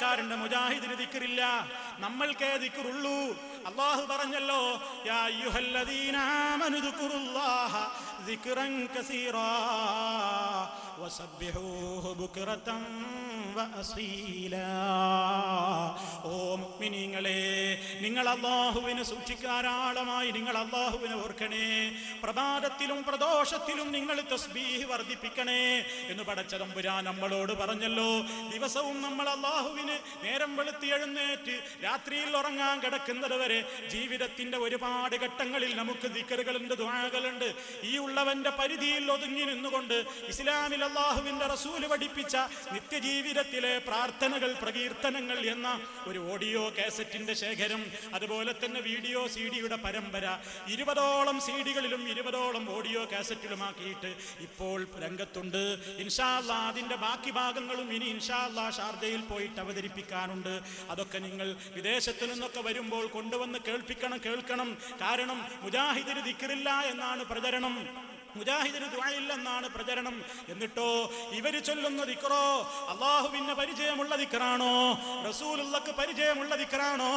കാരന്റെ മുജാഹിദിന് ദിക്കറില്ല നമ്മൾക്കേ ദിക്കറുള്ളൂ അള്ളാഹു പറഞ്ഞല്ലോ ഓ മുഅ്മിനീങ്ങളെ നിങ്ങൾ അള്ളാഹുവിനെ സൂക്ഷിക്കാരാളമായി നിങ്ങൾ അള്ളാഹുവിനെ ഓർക്കണേ. പ്രഭാതത്തിലും പ്രദോഷത്തിലും നിങ്ങൾ തസ്ബീഹ് വർദ്ധിപ്പിക്കണേ എന്ന് പടച്ചതമ്പുരാൻ നമ്മളോട് പറഞ്ഞല്ലോ. ദിവസവും നമ്മൾ അള്ളാഹുവിന് നേരം വെളുത്തി എഴുന്നേറ്റ് രാത്രിയിൽ ഉറങ്ങാൻ കിടക്കുന്നത് വരെ ജീവിതത്തിന്റെ ഒരുപാട് ഘട്ടങ്ങളിൽ നമുക്ക് ദിക്കറുകളുണ്ട് ദ്വാകളുണ്ട് ഈ ഉള്ളവന്റെ പരിധിയിൽ ഒതുങ്ങി നിന്നുകൊണ്ട് ഇസ്ലാമിൽ അള്ളാഹുവിന്റെ റസൂൽ പഠിപ്പിച്ച നിത്യജീവിതത്തിലെ പ്രാർത്ഥനകൾ പ്രകീർത്തനങ്ങൾ എന്ന ഒരു ഓഡിയോ കാസറ്റിന്റെ ശേഖരം അതുപോലെ തന്നെ വീഡിയോ സി ഡിയുടെ പരമ്പര. ഇരുപതോളം സി ഡികളിലും ഇരുപതോളം ഓഡിയോ കാസറ്റിലുമാക്കിയിട്ട് ഇപ്പോൾ രംഗത്തുണ്ട്. ഇൻഷാല്ല അതിന്റെ ബാക്കി ഭാഗങ്ങളും ഇനി ഇൻഷാല്ല ഷാർജയിൽ പോയിട്ട് അവതരിപ്പിക്കാനുണ്ട്. അതൊക്കെ നിങ്ങൾ വിദേശത്തു നിന്നൊക്കെ വരുമ്പോൾ കൊണ്ടുവന്ന് കേൾപ്പിക്കണം കേൾക്കണം. കാരണം മുജാഹിദിന് ദിക്കറില്ല എന്നാണ് പ്രചരണം. മുജാഹിദിന് ദുആയില്ലെന്നാണ് പ്രചരണം. എന്നിട്ടോ ഇവർ ചൊല്ലുന്ന ദിക്റോ അള്ളാഹുവിന് പരിചയമുള്ള ദിക്റാണോ? റസൂലുള്ളക്ക് പരിചയമുള്ള ദിക്റാണോ?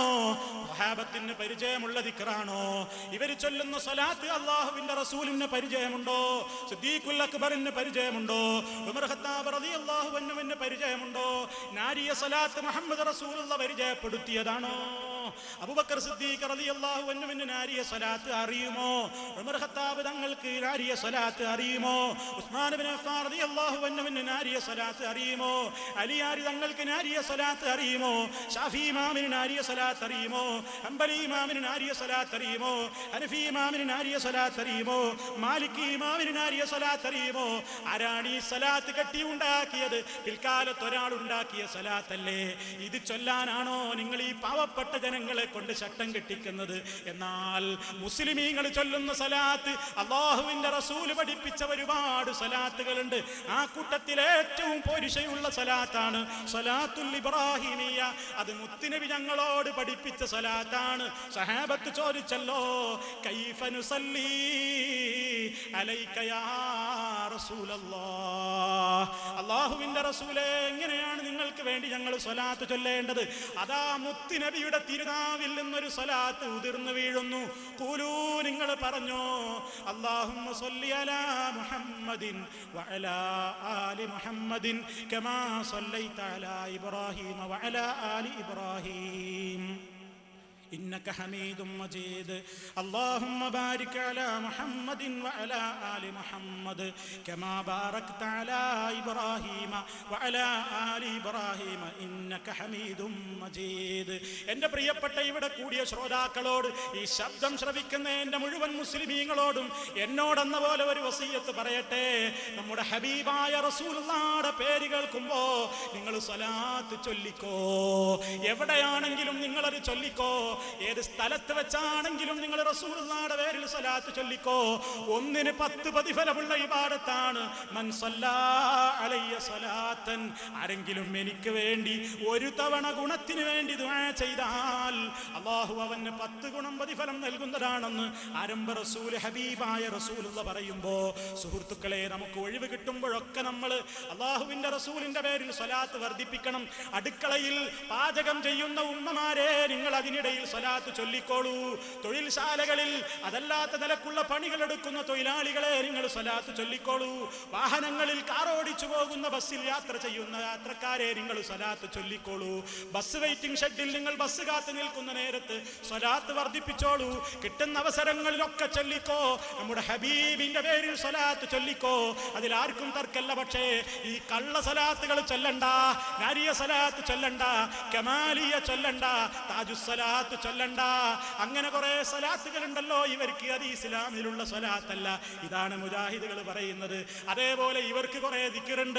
മഹാബത്തിന് പരിചയമുള്ള ദിക്റാണോ? ഇവർ ചൊല്ലുന്ന സ്വലാത്ത് അള്ളാഹുവിന്റെ റസൂലിന് പരിചയമുണ്ടോ? സിദ്ദീഖുൽ പരിചയമുണ്ടോ? ഉമർ ഖത്താബ് റളിയല്ലാഹു പരിചയമുണ്ടോ? നാരിയ സ്വലാത്ത് മുഹമ്മദ് റസൂലുള്ള പരിചയപ്പെടുത്തിയതാണോ? അബൂബക്കർ സിദ്ദീഖ് റളിയല്ലാഹു അൻഹുവിന് നാരിയ സ്വലാത്ത് അറിയുമോ? ഉമർ ഖത്താബ് തങ്ങൾക്ക് നാരിയ സ്വലാത്ത് അറിയുമോ? ഉസ്മാൻ ഇബ്നു അഫ്ഫാൻ റളിയല്ലാഹു അൻഹുവിന് നാരിയ സ്വലാത്ത് അറിയുമോ? ആരി തങ്ങൾക്ക് നാരിയ സ്വലാത്ത് അറിയുമോ? ഷാഫി ഇമാമിന് നാരിയ സ്വലാത്ത് അറിയുമോ? ഹംബലി ഇമാമിന് നാരിയ സ്വലാത്ത് അറിയുമോ? ഹനഫി ഇമാമിന് നാരിയ സ്വലാത്ത് അറിയുമോ? മാലിക് ഇമാമിന് നാരിയ സ്വലാത്ത് അറിയുമോ? ആരാണ് ഈ സ്വലാത്ത് കെട്ടി ഉണ്ടാക്കിയത്? പിൽക്കാലത്ത് ഒരാൾ ഉണ്ടാക്കിയ സ്വലാത്തല്ലേ? ഇത് ചൊല്ലാനാണോ നിങ്ങൾ ഈ പാവപ്പെട്ട ജനങ്ങളെ കൊണ്ട് ചട്ടം കെട്ടിക്കുന്നത്. എന്നാൽ മുസ്ലിമീങ്ങൾ ചൊല്ലുന്ന സലാത്ത് അള്ളാഹുവിന്റെ റസൂൽ പഠിപ്പിച്ച ഒരുപാട് സലാത്തുകളുണ്ട്. ആ കൂട്ടത്തിൽ ഏറ്റവും പൊരുഷയുള്ള സലാത്താണ് സലാത്തുൽ ഇബ്രാഹിമിയ. അത് മുത്തുനബി ഞങ്ങളോട് പഠിപ്പിച്ച സലാത്താണ്. സഹാബത്ത് ചോദിച്ചല്ലോ കൈഫനുസല്ലി അള്ളാഹുവിന്റെ റസൂലെ എങ്ങനെയാണ് നിങ്ങൾക്ക് വേണ്ടി ഞങ്ങൾ സ്വലാത്ത് ചൊല്ലേണ്ടത്? അതാ മുത്തുനബിയുടെ തിരുനാവിൽ നിന്നൊരു സ്വലാത്ത് ഉതിർന്നു വീഴുന്നു. കൂലൂ നിങ്ങൾ പറഞ്ഞു അള്ളാഹു ഇബ്രാഹിം മുഹമ്മദിൻ ആലി മുഹമ്മദിൻ കമാ ആലി ഇബ്രാഹീം. إنك حميد مجيد اللهم بارك على محمد وعلى آل محمد كما باركت على إبراهيم وعلى آل إبراهيم إنك حميد مجيد എൻ്റെ പ്രിയപ്പെട്ട ഇവിടെ കൂടിയ ശ്രോതാക്കളോട് ഈ ശബ്ദം ശ്രവിക്കുന്ന എൻ്റെ മുഴുവൻ മുസ്ലിമീങ്ങളോടും എന്നോടെന്ന പോലെ ഒരു വസീയത്ത് പറയട്ടെ നമ്മുടെ ഹബീബായ റസൂലുള്ളാടെ പേര് കേൾക്കുമ്പോ നിങ്ങൾ സ്വലാത്ത് ചൊല്ലിക്കോ എവിടെയാണെങ്കിലും നിങ്ങളത് ചൊല്ലിക്കോ ഏത് സ്ഥലത്ത് വെച്ചാണെങ്കിലും നിങ്ങൾ റസൂലുള്ളാടെ പേരിൽ സ്വലാത്ത് ചൊല്ലിക്കോ. ഒന്നിന് പത്ത് പ്രതിഫലമുള്ള ഇബാദത്താണ്. സ്വലാത്തൻ. ആരെങ്കിലും എനിക്ക് വേണ്ടി ഒരു തവണ ഗുണത്തിന് വേണ്ടി ദുആ ചെയ്താൽ അള്ളാഹു അവന് പത്ത് ഗുണം പ്രതിഫലം നൽകുന്നതാണെന്ന് ആരംഭ റസൂൽ ഹബീബായ റസൂലുള്ള പറയുമ്പോ സുഹൃത്തുക്കളെ നമുക്ക് ഒഴിവ് കിട്ടുമ്പോഴൊക്കെ നമ്മൾ അള്ളാഹുവിന്റെ റസൂലിന്റെ പേരിൽ സ്വലാത്ത് വർദ്ധിപ്പിക്കണം. അടുക്കളയിൽ പാചകം ചെയ്യുന്ന ഉമ്മമാരെ നിങ്ങൾ അതിനിടയിൽ സ്വലാത്ത് ചൊല്ലിക്കോളൂ. തൊഴിൽശാലകളിൽ അതല്ലാത്ത നിലക്കുള്ള പണികൾ എടുക്കുന്ന തൊഴിലാളികളെ നിങ്ങൾ സ്വലാത്ത് ചൊല്ലിക്കോളൂ. വാഹനങ്ങളിൽ കാറോടിച്ചു പോകുന്ന ബസ്സിൽ യാത്ര ചെയ്യുന്ന യാത്രക്കാരെ നിങ്ങൾ സ്വലാത്ത് ചൊല്ലിക്കോളൂ. ബസ് വെയിറ്റിംഗ് ഷെഡിൽ നിങ്ങൾ ബസ് കാത്തു നിൽക്കുന്ന നേരത്ത് സ്വലാത്ത് വർദ്ധിപ്പിച്ചോളൂ. കിട്ടുന്ന അവസരങ്ങളിലൊക്കെ ചൊല്ലിക്കോ. നമ്മുടെ ഹബീബിന്റെ പേരിൽ സ്വലാത്ത് ചൊല്ലിക്കോ. അതിലാർക്കും തർക്കല്ല പക്ഷേ ഈ കള്ള സ്വലാത്തുകൾ ചൊല്ലണ്ട നാരിയ സ്വലാത്ത് ചൊല്ലണ്ട കമാലിയ ചൊല്ലണ്ട താജു സ്വലാത്ത് ചൊല്ലണ്ട. അങ്ങനെ കുറെ സ്വലാത്തുകൾ ഉണ്ടല്ലോ ഇവർക്ക് അത് ഇസ്ലാമിലുള്ള സ്വലാത്തല്ല. ഇതാണ് മുജാഹിദുകൾ പറയുന്നത്. അതേപോലെ ഇവർക്ക് കുറെ ദിക്കറുണ്ട്